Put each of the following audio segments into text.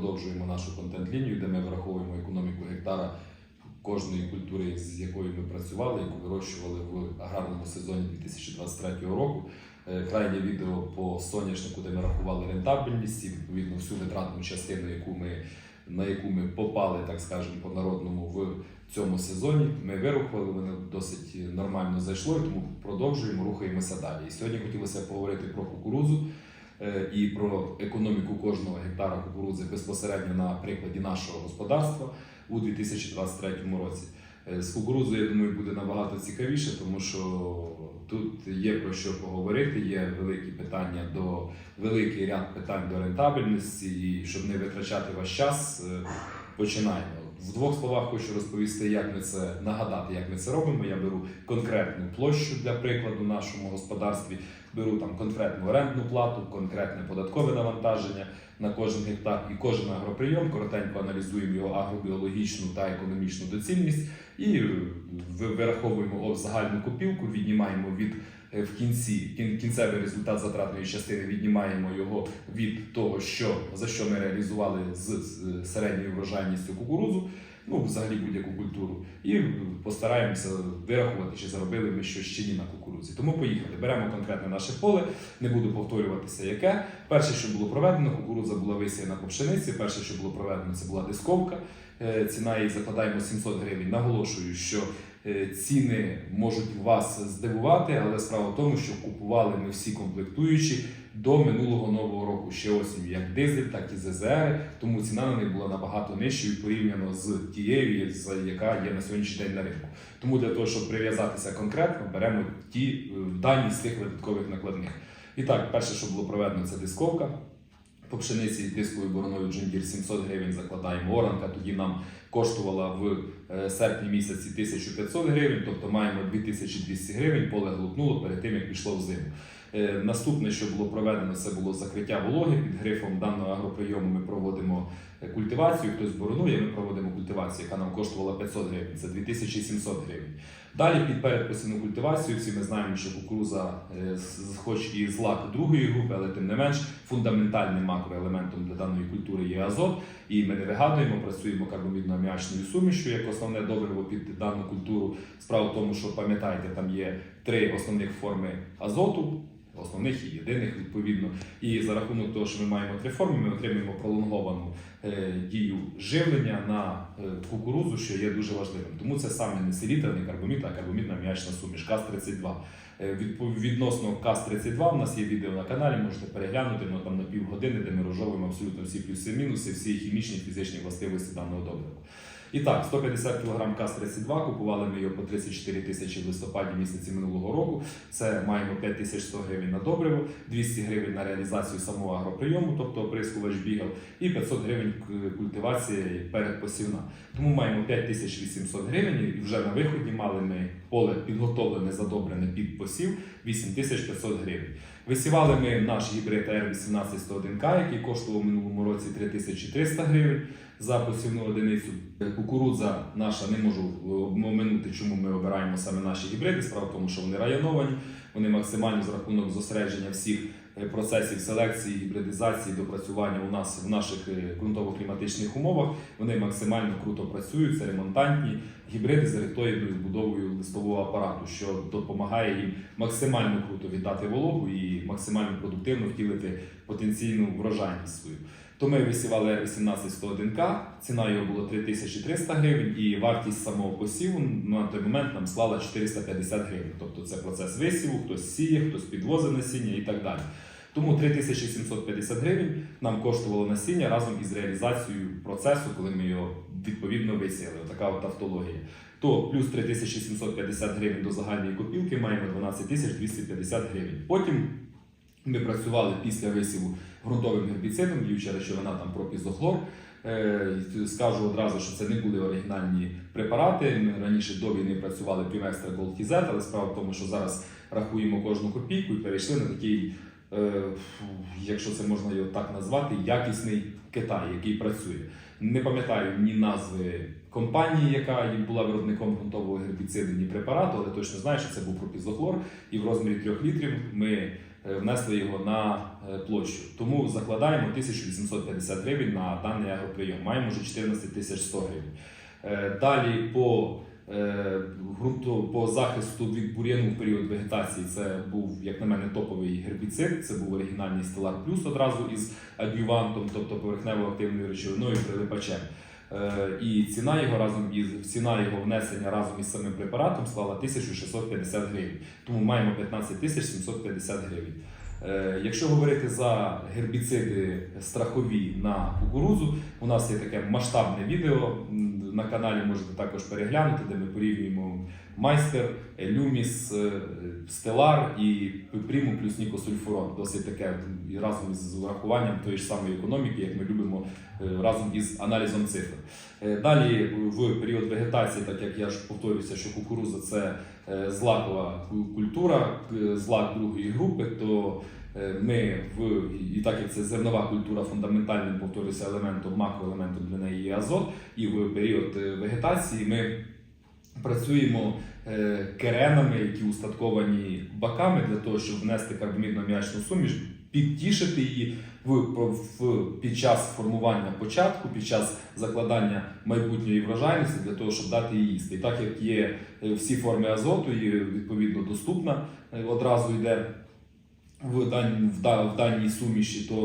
продовжуємо нашу контент-лінію, де ми враховуємо економіку гектара кожної культури, з якою ми працювали, яку вирощували в аграрному сезоні 2023 року. Е, Крайнє відео по соняшнику, де ми рахували рентабельність і відповідно всю витратну частину, яку ми, на яку ми попали, так скажемо, по народному в цьому сезоні. Ми вирухували, воно досить нормально зайшло, і тому продовжуємо, рухаємося далі. І сьогодні хотілося поговорити про кукурудзу е, і про економіку кожного гектара кукурудзи безпосередньо на прикладі нашого господарства у 2023 році. Е, З кукурудзою, я думаю, буде набагато цікавіше, тому що тут є про що поговорити, є великі питання до великий ряд питань до рентабельності, і щоб не витрачати ваш час, е, починаємо. В двох словах хочу розповісти, як ми це нагадати, як ми це робимо. Я беру конкретну площу для прикладу в нашому господарстві, беру там конкретну орендну плату, конкретне податкове навантаження на кожен гектар і кожен агроприйом. Коротенько аналізуємо його агробіологічну та економічну доцільність і е, вираховуємо загальну копілку, віднімаємо від в кінці кінцевий результат затратної частини, віднімаємо його від того, що за що ми реалізували з, середньою врожайністю кукурудзу. Ну, взагалі будь-яку культуру, і е, постараємося вирахувати, чи заробили ми щось чи ні на кукурудзі. Тому поїхали. Беремо конкретне наше поле, не буду повторюватися, яке. Перше, що було проведено, кукурудза була висіяна по пшениці. Перше, що було проведено, це була дисковка. Е, Ціна її закладаємо 700 гривень. Наголошую, що е, ціни можуть вас здивувати, але справа в тому, що купували ми всі комплектуючі до минулого нового року ще осінню, як дизель, так і ЗЗР. Тому ціна на них була набагато нижчою порівняно з тією, яка є на сьогоднішній день на ринку. Тому для того, щоб прив'язатися конкретно, беремо ті е, дані з тих видаткових накладних. І так, перше, що було проведено, це дисковка. По пшениці дисковою бороною Deere 700 гривень закладаємо. Оранка тоді нам коштувала в е, серпні місяці 1500 гривень, тобто маємо 2200 гривень, поле глупнуло перед тим, як пішло в зиму. Е, Наступне, що було проведено, це було закриття вологи. Під грифом даного агроприйому ми проводимо культивацію, хтось боронує, ми проводимо культивацію, яка нам коштувала 500 гривень, це 2700 гривень. Далі під передпосівну культивацію всі ми знаємо, що кукуруза, е, хоч і злак другої групи, але тим не менш фундаментальним макроелементом для даної культури є азот. І ми не вигадуємо, працюємо карбомідно-аміачною сумішю як основне добриво під дану культуру. Справа в тому, що пам'ятаєте, там є три основних форми азоту. Основних і єдиних відповідно, і за рахунок того, що ми маємо три форми, ми отримуємо пролонговану е, дію живлення на е, кукурудзу, що є дуже важливим. Тому це саме не селітра, не карбомід, а карбомідна м'ячна суміш КАЗ-32. Е, Відносно КАЗ-32 у нас є відео на каналі, можете переглянути, воно там на півгодини, де ми розжовуємо абсолютно всі плюси-мінуси, всі хімічні фізичні властивості даного добрива. І так, 150 кг КАЗ-32, купували ми його по 34 тисячі в листопаді місяці минулого року. Це маємо 5100 гривень на добриво, 200 гривень на реалізацію самого агроприйому, тобто оприскувач бігав, і 500 гривень к- культивація передпосівна. Тому маємо 5800 гривень і вже на виході мали ми поле підготовлене, задобрене під посів 8500 гривень. Висівали ми наш гібрид R181К, який коштував минулому році 3300 гривень за посівну одиницю. Кукурудза наша не можу оминути, чому ми обираємо саме наші гібриди. Справа в тому, що вони районовані, вони максимально за рахунок зосередження всіх е, процесів селекції, гібридизації, допрацювання у нас в наших е, ґрунтово-кліматичних умовах. Вони максимально круто працюють, це ремонтантні гібриди з ректоїдною будовою листового апарату, що допомагає їм максимально круто віддати вологу і максимально продуктивно втілити потенційну врожайність свою. То ми висівали R181К, ціна його було 3300 гривень, і вартість самого посіву на той момент нам склала 450 гривень. Тобто це процес висіву, хтось сіє, хтось підвозить насіння і так далі. Тому 3750 гривень нам коштувало насіння разом із реалізацією процесу, коли ми його відповідно висіяли. Така от автологія. То плюс 3750 гривень до загальної копілки маємо 12250 гривень. Потім ми працювали після висіву ґрунтовим гербіцидом, діюча речовина там пропізохлор. Е, Скажу одразу, що це не були оригінальні препарати. Ми раніше до війни працювали Primextra Gold але справа в тому, що зараз рахуємо кожну копійку і перейшли на такий, е, якщо це можна його так назвати, якісний Китай, який працює. Не пам'ятаю ні назви компанії, яка була виробником ґрунтового гербіциду, ні препарату, але точно знаю, що це був пропізохлор. І в розмірі 3 літрів ми внесли його на е, площу. Тому закладаємо 1850 гривень на даний агроприйом. Маємо вже 14 тисяч 100 гривень. Е, Далі по е, ґрунту по захисту від бур'яну в період вегетації це був, як на мене, топовий гербіцид. Це був оригінальний Stellar Plus одразу із адювантом, тобто поверхнево-активною речовиною прилипачем. Е, І ціна його разом із ціна його внесення разом із самим препаратом склала 1650 гривень. Тому маємо 15 тисяч 750 гривень. Е, Якщо говорити за гербіциди страхові на кукурузу, у нас є таке масштабне відео на каналі. Можете також переглянути, де ми порівнюємо майстер, люміс, стелар і приму плюс нікосульфурон. Досить таке і разом із урахуванням тої ж самої економіки, як ми любимо е, разом із аналізом цифр. Е, Далі в період вегетації, так як я ж повторюся, що кукуруза це е, злакова культура, е, злак другої групи, то е, ми в і так як це зернова культура фундаментальним повторюся елементом, макроелементом для неї є азот, і в період е, вегетації ми працюємо е, керенами, які устатковані баками для того, щоб внести карбамідно-м'ячну суміш, підтішити її в, в, під час формування початку, під час закладання майбутньої врожайності для того, щоб дати її їсти. І так як є е, всі форми азоту, і відповідно доступна, е, одразу йде в, дан, в, в даній суміші, то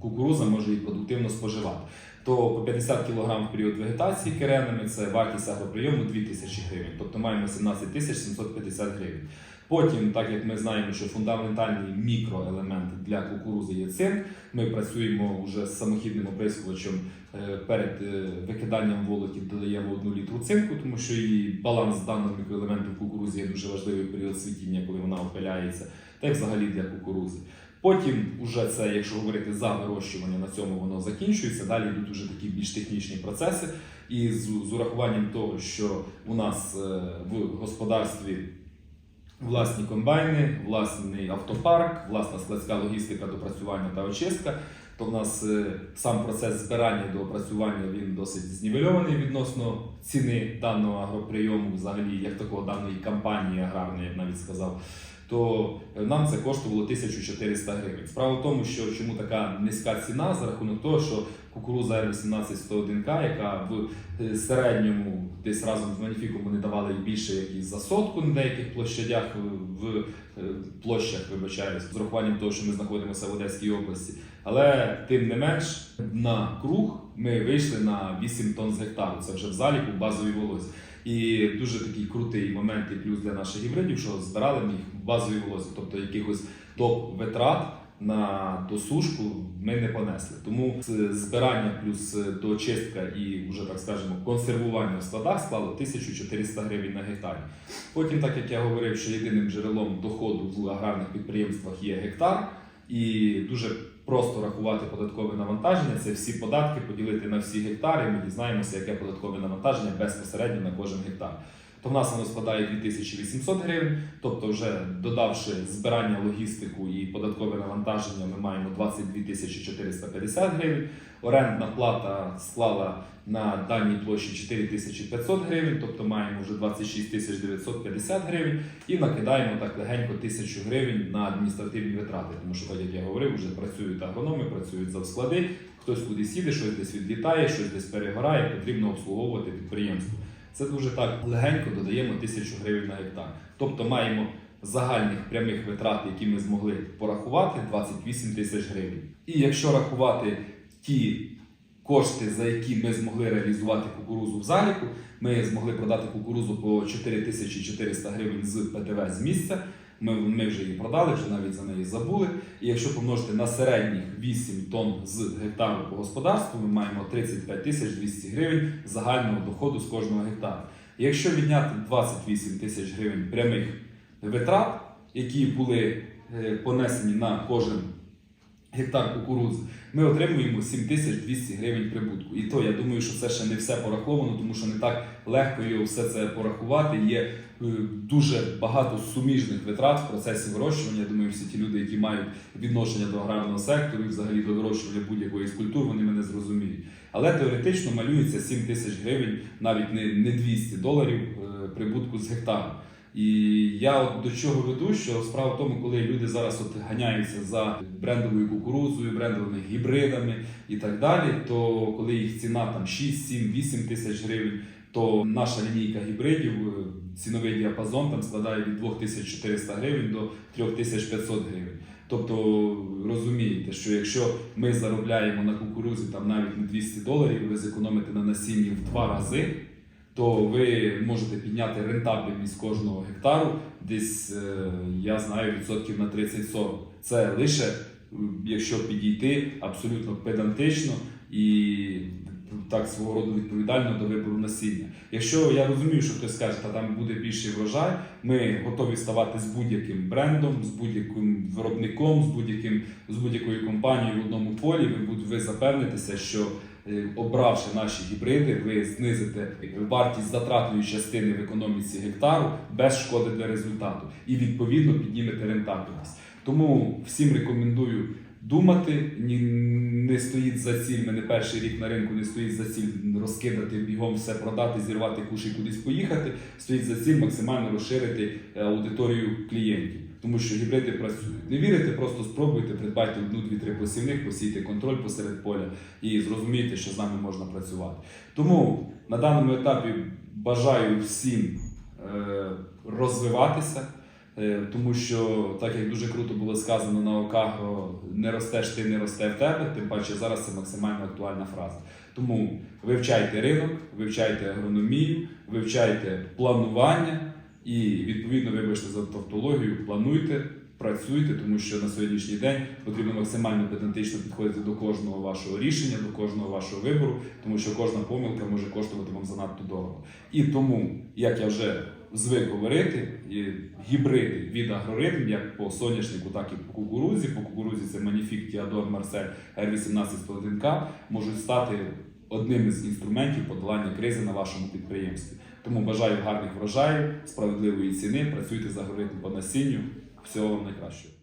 кукуруза може її продуктивно споживати. То по 50 кг в період вегетації керенами це вартість агроприйому 2000 гривень, тобто маємо 17 тисяч 750 гривень. Потім, так як ми знаємо, що фундаментальний мікроелемент для кукурузи є цинк, ми працюємо вже з самохідним оприскувачем е, перед е, викиданням волоті додаємо 1 літру цинку, тому що і баланс даного мікроелементу в кукурузі є дуже важливий період цвітіння, коли вона опиляється, та й взагалі для кукурузи. Потім, уже це, якщо говорити за вирощування, на цьому воно закінчується. Далі йдуть уже такі більш технічні процеси. І з, з урахуванням того, що у нас е, в господарстві власні комбайни, власний автопарк, власна складська логістика допрацювання та очистка. То в нас е, сам процес збирання до опрацювання він досить знівельований відносно ціни даного агроприйому, взагалі як такого даної кампанії аграрної, я б навіть сказав. То е, нам це коштувало 1400 гривень. Справа в тому, що чому така низька ціна за рахунок того, що кукуруза R18101К, яка в е, середньому десь разом з маніфіком вони давали більше як і за сотку на деяких площадях в, в е, площах, вибачаюсь, з урахуванням того, що ми знаходимося в Одеській області. Але тим не менш на круг ми вийшли на 8 тонн з гектару. Це вже в заліку базовій волозі. І дуже такий крутий момент і плюс для наших гібридів, що збирали ми їх в базовій волозі, тобто якихось топ витрат на досушку ми не понесли. Тому збирання плюс доочистка і вже так скажемо консервування в складах склало 1400 гривень на гектарі. Потім, так як я говорив, що єдиним джерелом доходу в аграрних підприємствах є гектар, і дуже просто рахувати податкове навантаження. Це всі податки поділити на всі гектари. Ми дізнаємося, яке податкове навантаження безпосередньо на кожен гектар. То в нас воно складає 2800 гривень, тобто, вже додавши збирання, логістику і податкове навантаження, ми маємо 22 тисячі 450 гривень. Орендна плата склала на даній площі 4500 гривень, тобто маємо вже 26 тисяч 950 гривень і накидаємо так легенько тисячу гривень на адміністративні витрати. Тому що, як я говорив, вже працюють агрономи, працюють завсклади, хтось кудись їде, щось десь відлітає, щось десь перегорає, потрібно обслуговувати підприємство. Це дуже так легенько додаємо тисячу гривень на гектар. Тобто маємо загальних прямих витрат, які ми змогли порахувати, 28 тисяч гривень. І якщо рахувати ті кошти, за які ми змогли реалізувати кукурузу в заліку, ми змогли продати кукурузу по 4400 гривень з ПДВ з місця. Ми, ми вже її продали, вже навіть за неї забули. І якщо помножити на середніх 8 тонн з гектару по господарству, ми маємо 35 тисяч 200 гривень загального доходу з кожного гектара. Якщо відняти 28 тисяч гривень прямих витрат, які були е, понесені на кожен гектар кукурудзи, ми отримуємо 7200 гривень прибутку. І то я думаю, що це ще не все пораховано, тому що не так легко його все це порахувати. Є е, дуже багато суміжних витрат в процесі вирощування. Я думаю, всі ті люди, які мають відношення до аграрного сектору і взагалі до вирощування будь-якої з культур, вони мене зрозуміють. Але теоретично малюється 7 тисяч гривень, навіть не, не 200 доларів е, прибутку з гектару. І я от до чого веду, що справа в тому, коли люди зараз от ганяються за брендовою кукурудзою, брендовими гібридами і так далі, то коли їх ціна там 6, 7, 8 тисяч гривень, то наша лінійка гібридів, е, ціновий діапазон там складає від 2400 гривень до 3500 гривень. Тобто розумієте, що якщо ми заробляємо на кукурузі там навіть не 200 доларів, ви зекономите на насінні в два рази, то ви можете підняти рентабельність кожного гектару десь, е, я знаю, відсотків на 30-40. Це лише е, якщо підійти абсолютно педантично і так свого роду відповідально до вибору насіння. Якщо я розумію, що хтось скаже, та там буде більший врожай, ми готові ставати з будь-яким брендом, з будь-яким виробником, з будь-яким з будь-якою компанією в одному полі. Ви ви запевнитеся, що обравши наші гібриди, ви знизите вартість затратної частини в економіці гектару без шкоди для результату і відповідно піднімете рентабельність. Тому всім рекомендую думати. Не стоїть за ціль, ми не перший рік на ринку не стоїть за ціль розкидати бігом все продати, зірвати куш і кудись поїхати. Стоїть за ціль максимально розширити е, аудиторію клієнтів, тому що гібриди працюють. Не вірите, просто спробуйте, придбайте одну, дві, три посівних, посійте контроль посеред поля і зрозумійте, що з нами можна працювати. Тому на даному етапі бажаю всім е, розвиватися. Е, Тому що, так як дуже круто було сказано на Окаго, не ростеш ти, не росте в тебе, тим паче зараз це максимально актуальна фраза. Тому вивчайте ринок, вивчайте агрономію, вивчайте планування і відповідно, вибачте за тавтологію, плануйте, працюйте, тому що на сьогоднішній день потрібно максимально педантично підходити до кожного вашого рішення, до кожного вашого вибору, тому що кожна помилка може коштувати вам занадто дорого. І тому, як я вже звик говорити, гібриди від агроритм, як по соняшнику, так і по кукурузі. По кукурузі це Маніфік, Тіадор, Марсель, r 18 к можуть стати одним із інструментів подолання кризи на вашому підприємстві. Тому бажаю гарних врожаїв, справедливої ціни, працюйте за горитм по насінню. Всього вам найкращого.